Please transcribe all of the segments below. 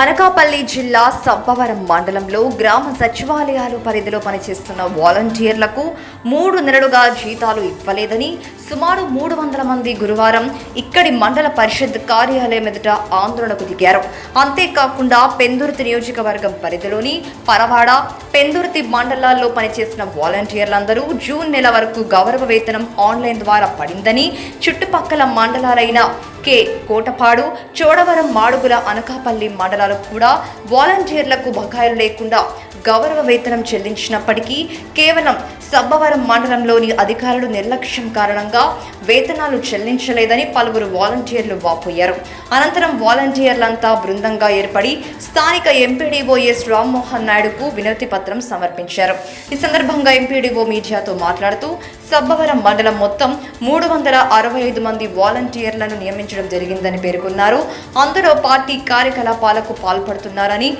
అనకాపల్లి జిల్లా సబ్బవరం మండలంలో గ్రామ సచివాలయాలు పరిధిలో పనిచేస్తున్న వాలంటీర్లకు మూడు నెలలుగా జీతాలు ఇవ్వలేదని సుమారు మూడు వందల మంది గురువారం ఇక్కడి మండల పరిషత్ కార్యాలయం ఎదుట ఆందోళనకు దిగారు. అంతేకాకుండా పెందుర్తి నియోజకవర్గం పరిధిలోని పరవాడ పెందుర్తి మండలాల్లో పనిచేసిన వాలంటీర్లందరూ జూన్ నెల వరకు గౌరవ వేతనం ఆన్లైన్ ద్వారా పడిందని చుట్టుపక్కల మండలాలైన కె కోటపాడు చోడవరం మాడుగుల అనకాపల్లి మండలాలకు కూడా వాలంటీర్లకు బకాయిలు లేకుండా గౌరవ వేతనం చెల్లించినప్పటికీ కేవలం సబ్బవరం మండలంలోని అధికారులు నిర్లక్ష్యం కారణంగా వేతనాలు చెల్లించలేదని పలువురు వాలంటీర్లు వాపోయారు. అనంతరం వాలంటీర్లంతా బృందంగా ఏర్పడి స్థానిక ఎంపీడీఓ ఎస్ రామ్మోహన్ నాయుడుకు వినతి పత్రం సమర్పించారు. ఈ సందర్భంగా ఎంపీడీఓ మీడియాతో మాట్లాడుతూ సబ్బవరం మండలం మొత్తం మూడు వందల అరవై ఐదు మంది వాలంటీర్లను నియమించడం జరిగిందని పేర్కొన్నారు. అందులో పార్టీ కార్యకలాపాలకు పాల్పడుతున్నారని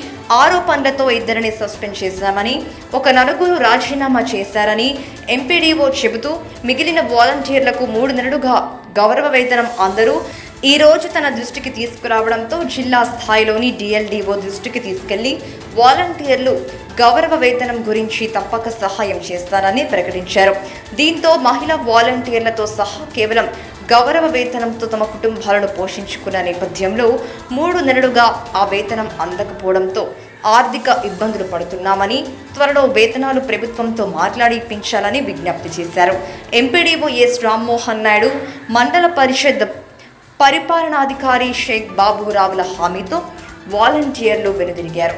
ఆరోపణలతో ఇద్దరిని సస్పెండ్ చేశామని ఒక నలుగురు రాజీనామా చేశారని ఎంపీడీఓ చెబుతూ మిగిలిన వాలంటీర్లకు మూడు నెలలుగా గౌరవ వేతనం అందరూ ఈ రోజు తన దృష్టికి తీసుకురావడంతో జిల్లా స్థాయిలోని డిఎల్డిఓ దృష్టికి తీసుకెళ్ళి వాలంటీర్లు గౌరవ వేతనం గురించి తప్పక సహాయం చేస్తానని ప్రకటించారు. దీంతో మహిళా వాలంటీర్లతో సహా కేవలం గౌరవ వేతనంతో తమ కుటుంబాలను పోషించుకున్న నేపథ్యంలో మూడు నెలలుగా ఆ వేతనం అందకపోవడంతో ఆర్థిక ఇబ్బందులు పడుతున్నామని త్వరలో వేతనాలు ప్రభుత్వంతో మాట్లాడి ఇప్పించాలని విజ్ఞప్తి చేశారు. ఎంపీడీఓ ఎస్ రామ్మోహన్ నాయుడు మండల పరిషత్ పరిపాలనాధికారి షేక్ బాబురావుల హామీతో వాలంటీర్లు వెనుదిరిగారు.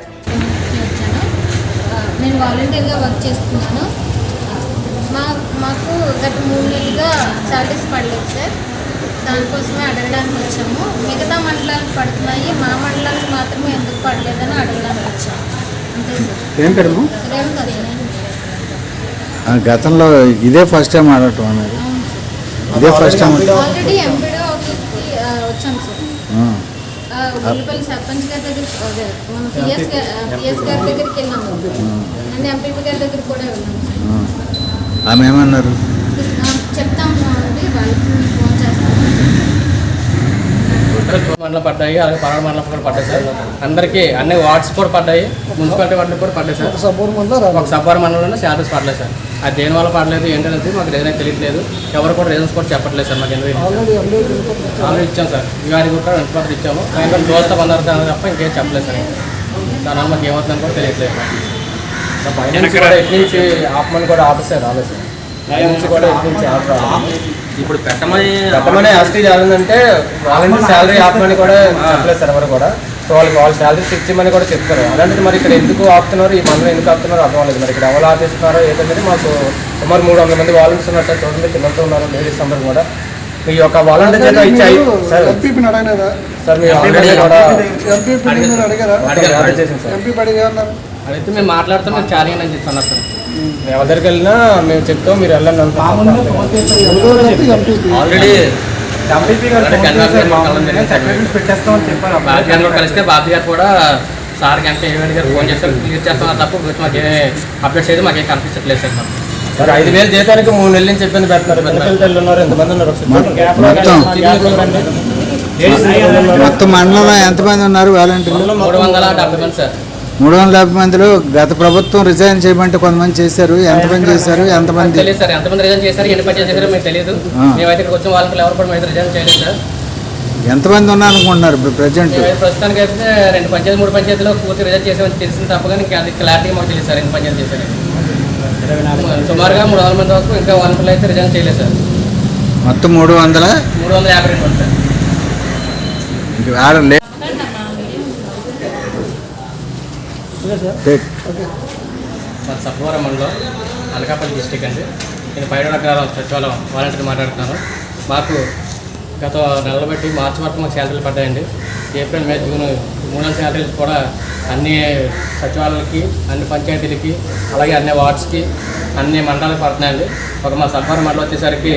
నేను వాలంటీర్గా వర్క్ చేస్తున్నాను. మా మాకు గత మూడు నెలలుగా సాలరీస్ పడలేదు సార్. దానికోసమే అడగడానికి వచ్చాము. మిగతా మండలాలకు పడుతున్నాయి. మా మండలానికి మాత్రమే ఎందుకు పడలేదని అడగడానికి ఏం పేరు గతంలో ఇదే ఫస్ట్ టైం ఆడటం అనేది. ఇదే first time already MPD sir. Ullipalli sarpanch గారి దగ్గరికి అదే మన పిఎస్ పిఎస్ గారి దగ్గరికి వెళ్ళాము అండ్ ఎంపీపీ గారి దగ్గరికి కూడా వెళ్ళాము సార్. ఆ. ఆమె ఏమన్నారు? ఆ, చెప్తాము అండి వాళ్ళకి ఫోన్ చేస్తాము మండలం పడ్డాయి అలాగే పరవాడ మండలం కూడా పడ్డాయి సార్ అందరికీ అన్ని వార్డ్స్ కూడా పడ్డాయి మున్సిపాలిటీ వార్డులు కూడా పడ్డాయి సార్ ఒక సబ్బర్ మండలంలో శాలరీస్ పడలేదు సార్ అది దేని వల్ల పడలేదు ఏంటనేది మాకు రీజన్ తెలియట్లేదు ఎవరు కూడా రీజన్స్ కూడా చెప్పట్లేదు సార్ మాకు ఎందుకు ఆల్రెడీ ఇచ్చాం సార్ ఇవాళ కూడా ఇన్స్పెక్టర్ ఇచ్చాము ఆయన చూస్తా బందారు తప్ప ఇంకేం చెప్పలేదు సార్ దానివల్ల మాకు ఏమవుతుందని కూడా తెలియట్లేదు సార్ పై నుంచి కూడా ఎటు నుంచి ఆపమని కూడా ఆపేస్తారు రాలేదు సార్ పై నుంచి కూడా ఎటు నుంచి ఇప్పుడు పెట్టమని పెట్టమని ఎస్టీ జరిగిందంటే వాళ్ళని శాలరీ ఆపమని కూడా చెప్పలేదు సార్ ఎవరు కూడా. సో వాళ్ళకి వాళ్ళ శాలరీస్ ఇచ్చామని కూడా చెప్తారు అలాంటిది మరి ఇక్కడ ఎందుకు ఆపుతున్నారు? ఈ మందులు ఎందుకు ఆపుతున్నారో? అర్థం లేదు మరి. ఇక్కడ ఎవరు ఆపేస్తున్నారో ఏంటనేది మాకు సుమారు మూడు వందల మంది వాలంటీర్స్ ఉన్నారు సార్. చూడండి పిల్లలతో ఉన్నారు లేడీస్ అందరూ కూడా. మీ యొక్క వాలంటీర్ చేత ఇచ్చాయి సార్ సార్ మీ ఆల్రెడీ కూడా మీరు అడిగారు? చేసింది సార్ అడిగితే మేము మాట్లాడుతాం మేము చాలా అని చెప్తున్నారు సార్ మేము ఎవరి దగ్గరికి వెళ్ళినా మేము చెప్తాం మీరు వెళ్ళండి ఆల్రెడీ బాబు గారు కలిస్తే బాబు గారు కూడా సార్ గంట ఏడు గారు ఫోన్ చేస్తారు క్లియర్ చేస్తాం తప్ప మాకు ఏ అప్డేట్స్ అయితే మాకేం కనిపించట్లేదు సార్ మాకు. సార్ ఐదు వేలు జీతానికి మూడు నెలల నుంచి ఇబ్బంది పెడుతున్నారు. ఉన్నారు ఎంతమంది ఉన్నారు. మొత్తం. మండలంలో ఎంతమంది ఉన్నారు? వాలంటీర్లు మూడు వందల డెబ్బై మంది సార్. మూడు వందల యాభై మందిలో గత ప్రభుత్వం రిజైన్ చేయమంటే కొంతమంది చేశారు ఎంతమంది చేశారు ఎంతమంది? తెలియదు సార్. ఎంతమంది రిజైన్ చేశారు ఎన్ని పని చేశారో మీకు తెలియదు. మేమైతే ఇక్కడికి వచ్చిన వాళ్ళకి ఎవరు కూడా మేము రిజైన్ చేయలేదు సార్. ఎంతమంది ఉన్నారు అనుకుంటున్నారు ప్రజెంట్ ప్రస్తుతానికి అయితే రెండు పంచాయతీ మూడు పంచాయతీలో పూర్తి రిజైన్ చేసామని తెలిసింది తప్ప కానీ అది క్లారిటీ మాకు తెలియదు సార్ ఎన్ని పంచాయతీ చేశారు సుమారుగా మూడు వందల మంది వరకు ఇంకా వాళ్ళకి అయితే రిజైన్ చేయలేదు సార్. మొత్తం మూడు వందల? మూడు వందల యాభై రెండు సార్. ఇంక ఆడ లే పెట్టు. మా సత్వరం మండలం అనకాపల్లి డిస్టిక్ అండి. నేను పైడ గ్రామం సచివాలయం వాలంటీర్ మాట్లాడుతున్నాను. మాకు గత నెలలు బట్టి మార్చి వరకు మాకు శాలరీలు పడ్డాయండి. ఏప్రిల్ మే జూన్ మూడు నెలల శాలరీలు కూడా అన్ని సచివాలయాలకి అన్ని పంచాయతీలకి అలాగే అన్ని వార్డ్స్కి అన్ని మండలాలకు పడుతున్నాయండి. ఒక మా సత్వరం మండలం వచ్చేసరికి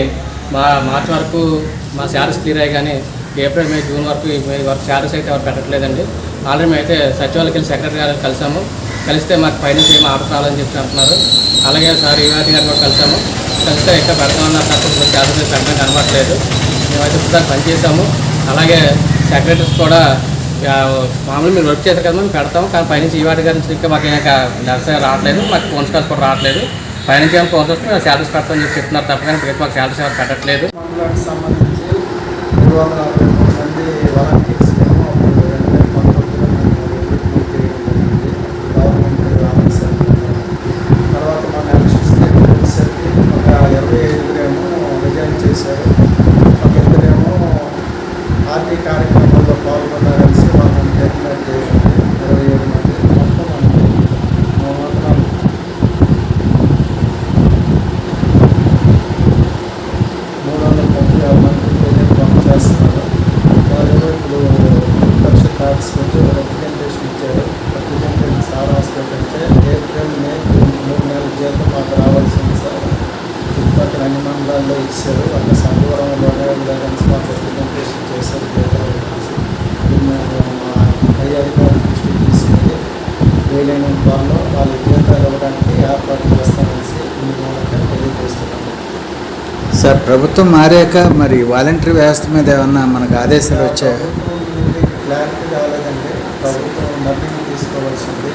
మా మార్చి వరకు మా శాలరీస్ క్లియర్ అయ్యి కానీ ఏప్రిల్ మే జూన్ వరకు మే వరకు శాలరీస్ అయితే ఎవరు పెట్టట్లేదండి. ఆల్రెడీ మేము అయితే సచివాలయకి వెళ్ళి సెక్రటరీ గారిని కలిసాము. కలిస్తే మాకు పైనుంచి ఏమి ఆర్డర్ రావాలని చెప్పి అంటున్నారు. అలాగే సార్ యువతి గారిని కూడా కలిసాము. కలిస్తే ఇక్కడ పెడతామన్నారు తప్ప శాలరీస్ పెట్టడం కనబడలేదు మేమైతే ఇప్పుడు పనిచేసాము అలాగే సెక్రటరీస్ కూడా మామూలు మీరు వర్క్ చేశారు కదా మేము పెడతాం కానీ పైనుంచి ఈ వాటి గురించి ఇంకా మాకు ఇంకా దర్శనం రావట్లేదు. మాకు ఫోన్ కాల్స్ కూడా రావట్లేదు. పైనుంచి ఏమైనా ఫోన్స్ వస్తే మేము శాలరీస్ పెడతామని చెప్పి చెప్తున్నారు తప్ప కానీ మాకు శాలరీస్ ఎవరు పెట్టట్లేదు. మండలానికి సంబంధించి వందల మూడు మంది వాలంటీర్స్ ఏమో రెండు వేల పంతొమ్మిదిలో గవర్నమెంట్ ఆఫీసర్ తర్వాత మన ఎలక్షన్స్ దగ్గర ఒక ఇరవై ఐదుగురేమో రిజైన్ చేశారు ఒక ఇద్దరేమో పార్టీ కార్యక్రమాల్లో పాల్గొన్నారనేసి వాళ్ళని టెర్మినేట్ చేయండి ఇరవై ఏడు మంది మొత్తం మనకి మూడు వందల మూడు వందల ముప్పై ఆరు మంది ప్రజలు పని చేస్తున్నారు వాళ్ళు ఇప్పుడు పరిషత్ ఆఫీస్కి వచ్చి ఒక రిప్రజెంటేషన్ ఇచ్చారు రిప్రజెంటేషన్ సార్ హాస్పిటల్ అంటే ఏప్రిల్ మే జూన్ మూడు నెలల జీతం మాకు రావాల్సింది సార్ చుట్టుపక్కల మండలాల్లో ఇచ్చారు. అక్కడ చేశారు. దీన్ని మేము మా పై అధికారుల దృష్టికి తీసుకెళ్ళి వీలైన త్వరలో వాళ్ళ జీతాలు ఇవ్వడానికి ఏర్పాటు చేస్తామనేసి ఈ మూలంగా తెలియజేస్తున్నాను సార్ ప్రభుత్వం మారాక మరి వాలంటరీ వ్యవస్థ మీద ఏమన్నా మనకు ఆదేశాలు వచ్చాయా? క్లారిటీ రాలేదండి. ప్రభుత్వం తీసుకోవాల్సింది